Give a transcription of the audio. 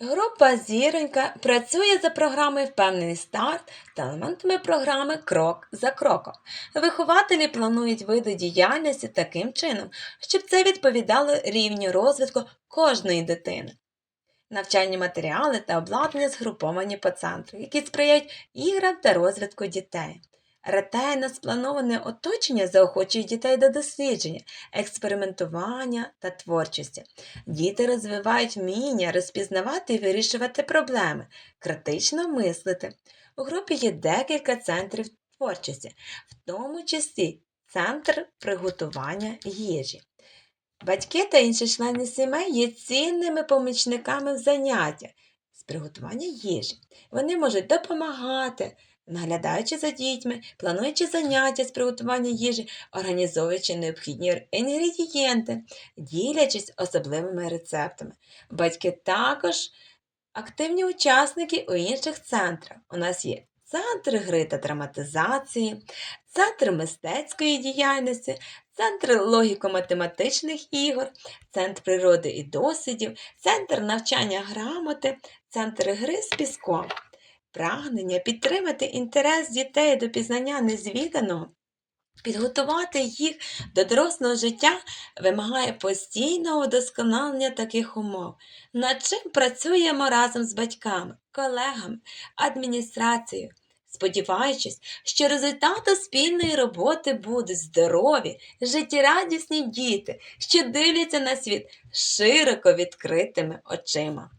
Група Зіронька працює за програмою Впевнений старт та елементами програми Крок за кроком. Вихователі планують види діяльності таким чином, щоб це відповідало рівню розвитку кожної дитини. Навчальні матеріали та обладнання згруповані по центру, які сприяють іграм та розвитку дітей. Ретельно сплановане оточення заохочує дітей до дослідження, експериментування та творчості. Діти розвивають вміння розпізнавати і вирішувати проблеми, критично мислити. У групі є декілька центрів творчості, в тому числі центр приготування їжі. Батьки та інші члени сімей є цінними помічниками в заняттях з приготування їжі. Вони можуть допомагати, наглядаючи за дітьми, плануючи заняття з приготування їжі, організовуючи необхідні інгредієнти, ділячись особливими рецептами. Батьки також активні учасники у інших центрах. У нас є центр гри та драматизації, центр мистецької діяльності, центр логіко-математичних ігор, центр природи і дослідів, центр навчання грамоти, центр гри з піском. Прагнення підтримати інтерес дітей до пізнання незвіданого, підготувати їх до дорослого життя вимагає постійного удосконалення таких умов. Над чим працюємо разом з батьками, колегами, адміністрацією, сподіваючись, що результатом спільної роботи будуть здорові, життєрадісні діти, що дивляться на світ широко відкритими очима.